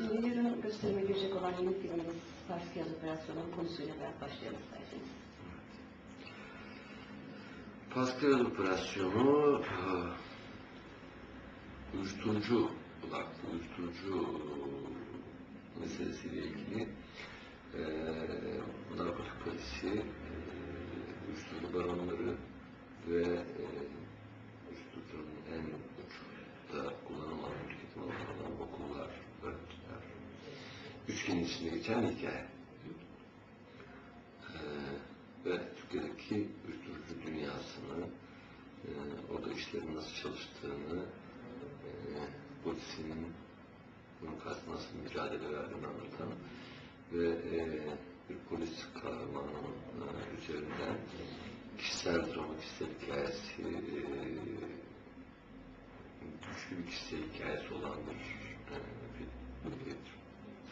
Şimdi yarın gösterime girecek olan yeni filmimiz Pars Kıyas Operasyonu'nun konusuyla beraber başlayalım isterseniz. Pascal operasyonu e, uyuşturucu odaklı, uyuşturucu meselesiyle ilgili e, narkotik polisi, e, uyuşturucu baronları ve e, uyuşturucunun en uçta kullanım alanı, tüketim alanı olan okullar, öğrenciler, geçen bir hikaye. Ee, ve Türkiye'deki uyuşturucu dünyasını, e, orada işlerin nasıl çalıştığını, e, polisinin bunun karşısında nasıl mücadele verdiğini anlatan ve e, bir polis kahramanının e, üzerinden kişisel drama, kişisel hikayesi, e, güçlü bir kişisel hikayesi olan bir e, film. filmdir.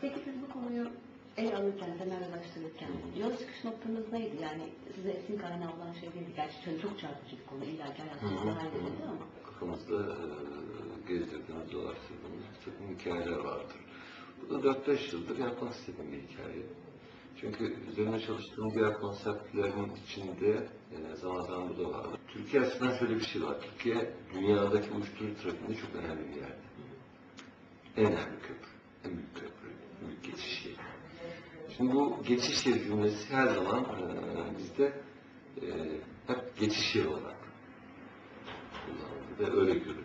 Peki siz bu konuyu ele alırken, senaryolaştırırken yol çıkış noktanız neydi? Yani size esin kaynağı olan şey değildi. Gerçi çok, çok çarpıcı bir konu. İlla ki hayatınızda halledildi ama. kafamızda e, gezdirdiğimiz, dolaştırdığımız bir hikayeler vardır. Bu da 4-5 yıldır yapmak istediğim bir hikaye. Çünkü üzerine çalıştığım diğer konseptlerin içinde e, zaman zaman bu da vardı. Türkiye açısından şöyle bir şey var. Türkiye dünyadaki uyuşturucu trafiğinde çok önemli bir yerde. En önemli köprü, en büyük köprü, en büyük geçiş yeri. Şimdi bu geçiş yeri cümlesi her zaman e, bizde e, hep geçiş yeri olarak kullanıldı ve öyle görülür.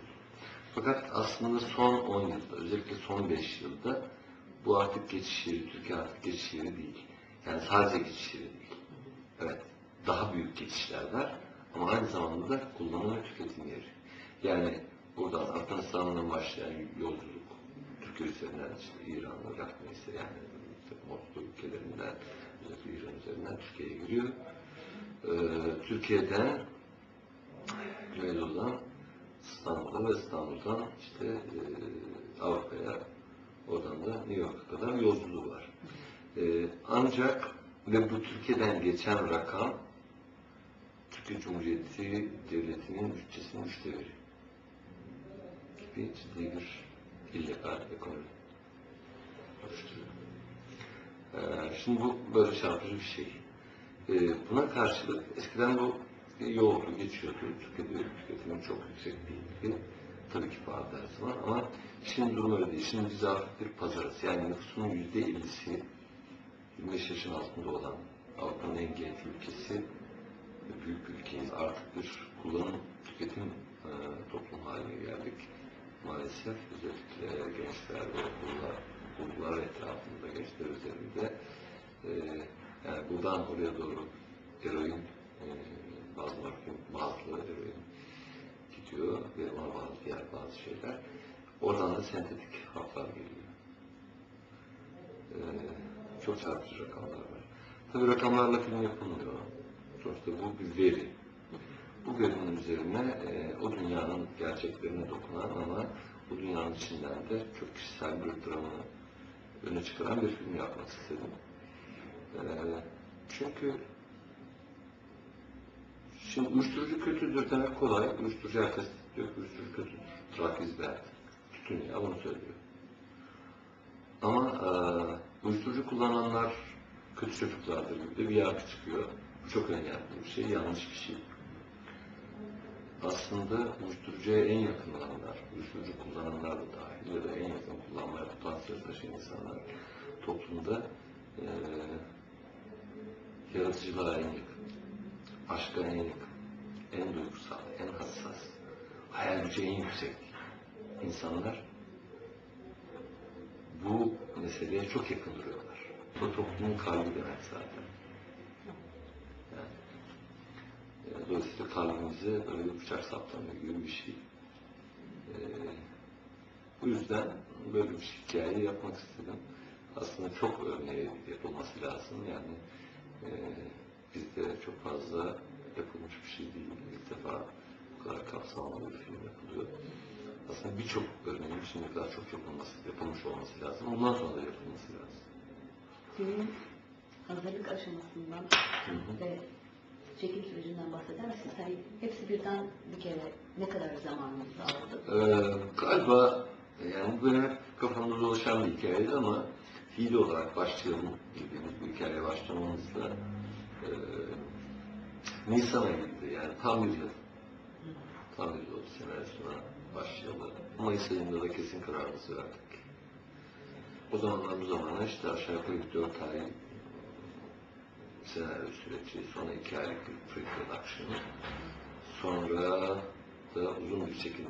Fakat aslında son 10 yılda, özellikle son 5 yılda bu artık geçiş yeri, Türkiye artık geçiş yeri değil. Yani sadece geçiş yeri değil. Evet, daha büyük geçişler var ama aynı zamanda da kullanım ve tüketim yeri. Yani buradan Afganistan'dan başlayan yolculuk, Türkiye üzerinden işte İran, Irak yani Orta ülkelerinden, özellikle İran üzerinden Türkiye'ye giriyor. Ee, Türkiye'den Güneydoğu'dan İstanbul'a ve İstanbul'dan işte e, Avrupa'ya, oradan da New York'a kadar yolculuğu var. E, ancak ve bu Türkiye'den geçen rakam Türkiye Cumhuriyeti Devleti'nin bütçesinin üçte biri. Gibi ciddi bir illegal ekonomi oluşturuyor. E, şimdi bu böyle çarpıcı bir şey. E, buna karşılık eskiden bu yoğurdu, geçiyordu. Türkiye'de tüketimin çok yüksek değildi. Tabii ki pahalı her zaman ama şimdi durum öyle değil. Şimdi biz artık bir pazarız. Yani nüfusunun yüzde ellisi 25 yaşın altında olan Avrupa'nın en genç ülkesi büyük bir ülkeyiz. Artık bir kullanım, tüketim e, toplum haline geldik. Maalesef özellikle gençler ve okullar, okullar etrafında gençler üzerinde e, yani buradan oraya doğru eroin, e, bazı market, bazı eroin gidiyor ve ona bağlı diğer bazı şeyler. Oradan da sentetik haplar geliyor. Ee, çok çarpıcı rakamlar var. Tabii rakamlarla film yapılmıyor. Sonuçta bu bir veri. Bu verinin üzerine e, o dünyanın gerçeklerine dokunan ama bu dünyanın içinden de çok kişisel bir dramı öne çıkaran bir film yapmak istedim. Çünkü Şimdi uyuşturucu kötüdür demek kolay. Uyuşturucu herkes diyor ki uyuşturucu kötüdür. Trak izber. Tütün ya bunu söylüyor. Ama e, uyuşturucu kullananlar kötü çocuklardır gibi bir yargı çıkıyor. Bu çok önemli bir şey, yanlış bir şey. Aslında uyuşturucuya en yakın olanlar, uyuşturucu kullananlar da dahil ya da en yakın kullanmaya potansiyel taşıyan insanlar toplumda e, yaratıcılığa en yakın aşka en yakın, en duygusal, en hassas, hayal gücü en yüksek insanlar bu meseleye çok yakın duruyorlar. Bu toplumun kalbi demek zaten. Yani, e, dolayısıyla kalbimize böyle bıçak saplanıyor gibi bir şey. E, bu yüzden böyle bir hikaye yapmak istedim. Aslında çok örneği yapılması lazım. Yani e, bizde çok fazla yapılmış bir şey değil. İlk defa bu kadar kapsamlı bir film yapılıyor. Aslında birçok örneğin şimdiye kadar çok yapılması, yapılmış olması lazım. Ondan sonra da yapılması lazım. Filmin hazırlık aşamasından ve çekim sürecinden bahseder misiniz? Hani hepsi birden bir kere ne kadar zamanınızı aldı? Ee, galiba Yani bu benim kafamda dolaşan bir hikayeydi ama fiil olarak başlayalım dediğimiz bu hikayeye başlamamızla e, Nisan ayıydı yani tam bir yıl. Tam bir yıl senaryosuna başlayalı. Mayıs ayında da kesin kararımızı verdik. O zamanlar bu zamana işte aşağı yukarı 4 ay senaryo süreci, sonra 2 aylık bir pre-production, sonra da uzun bir çekim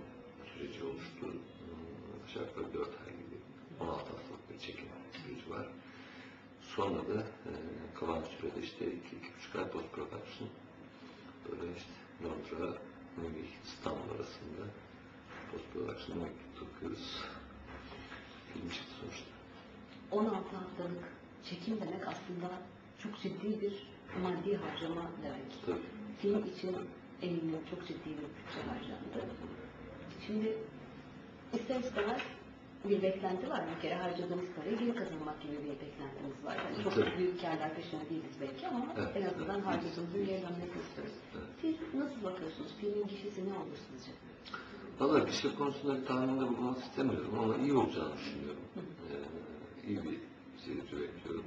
süreci oluştu. Aşağı yukarı 4 ay gibi, 16 haftalık bir çekim süreci var. Sonra da e, kalan sürede işte 2-2,5 ay post-production, böyle işte Londra, Münih, İstanbul arasında post-production'a takıyoruz. Film çıktı sonuçta. 16 haftalık çekim demek aslında çok ciddi bir maddi harcama demek. Tabii. Film için eminim çok ciddi bir bütçe harcandı. Şimdi ister istemez bir beklenti var. Bir kere harcadığımız parayı geri kazanmak gibi bir beklentimiz var. Yani çok Tabii. büyük karlar peşinde değiliz belki ama Evet. en azından harcadığımızın geri dönmesini istiyoruz. Evet. Siz nasıl bakıyorsunuz? Filmin gişesi ne olur sizce? Valla şey konusunda bir tahminde bulunmak istemiyorum ama iyi olacağını düşünüyorum. Ee, iyi bir seyirci bekliyorum.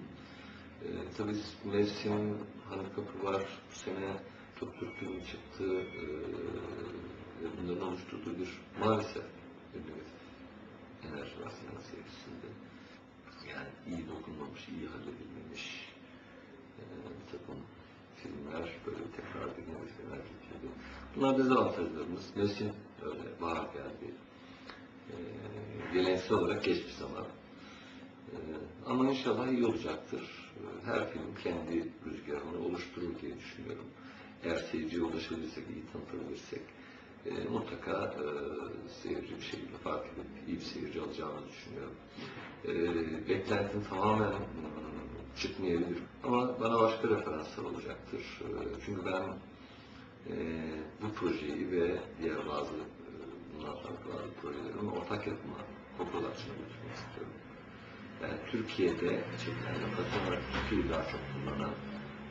Ee, tabii mevsim handikapı var. Bu sene çok Türk filmi çıktı. Ee, bunların oluşturduğu bir maalesef seyircisinde. Yani iyi dokunmamış, iyi halledilmemiş e, bir takım filmler böyle tekrar negatif enerji gibi. Bunlar dezavantajlarımız. Mevsim öyle bahar geldi. E, geleneksel olarak geç bir zaman. E, ama inşallah iyi olacaktır. Her film kendi rüzgarını oluşturur diye düşünüyorum. Eğer seyirciye ulaşabilirsek, iyi tanıtabilirsek e, mutlaka e, seyirci bir şekilde fark edip bir seyirci alacağını düşünüyorum. E, beklentim tamamen çıkmayabilir. Ama bana başka referanslar olacaktır. E, çünkü ben e, bu projeyi ve diğer bazı e, bundan sonraki bazı projelerimi ortak yapıma, co-production'a götürmek istiyorum. Yani Türkiye'de çekilen lokasyon olarak Türkiye'yi daha çok kullanan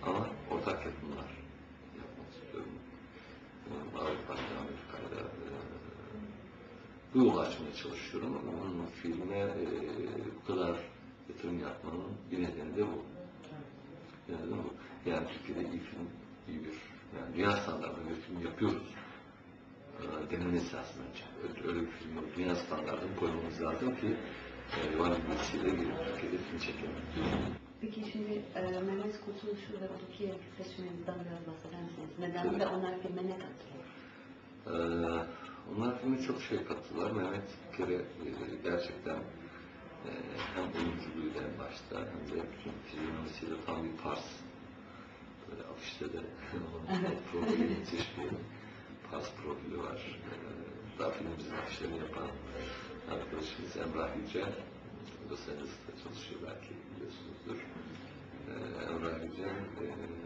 ama ortak yapımlar yapmak istiyorum. E, Avrupa'da, Amerika'da e, bu yolu açmaya çalışıyorum. Onun filme e, bu kadar yatırım yapmanın bir nedeni de bu. Yani, bu. yani Türkiye'de iyi film, iyi bir, yani dünya standartında bir film yapıyoruz. Ee, denilmesi lazım önce. Öyle, öyle bir film yok. Dünya standartını koymamız lazım ki e, Van Gülsü'yle gelip Türkiye'de film çekelim. Peki şimdi e, Mehmet Kurtuluşu ve Rukiye seçmenizden biraz bahseder misiniz? Neden Tabii. ve onlar filme ne katılıyor? Ee, onlar filme çok şey kattılar. Mehmet bir kere e, gerçekten e, hem oyunculuğuyla en başta hem de bütün fizyonomisiyle tam bir pars. Böyle afişte de profili müthiş bir pars profili var. Ee, daha filmimizin afişlerini yapan arkadaşımız Emrah Yücel. Los Angeles'ta çalışıyor belki biliyorsunuzdur. Ee, Emrah Yücel e,